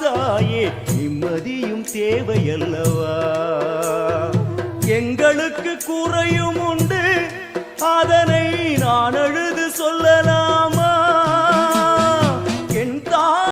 தாயே நிம்மதியும் தேவையல்லவா எங்களுக்கு குறையும் உண்டு.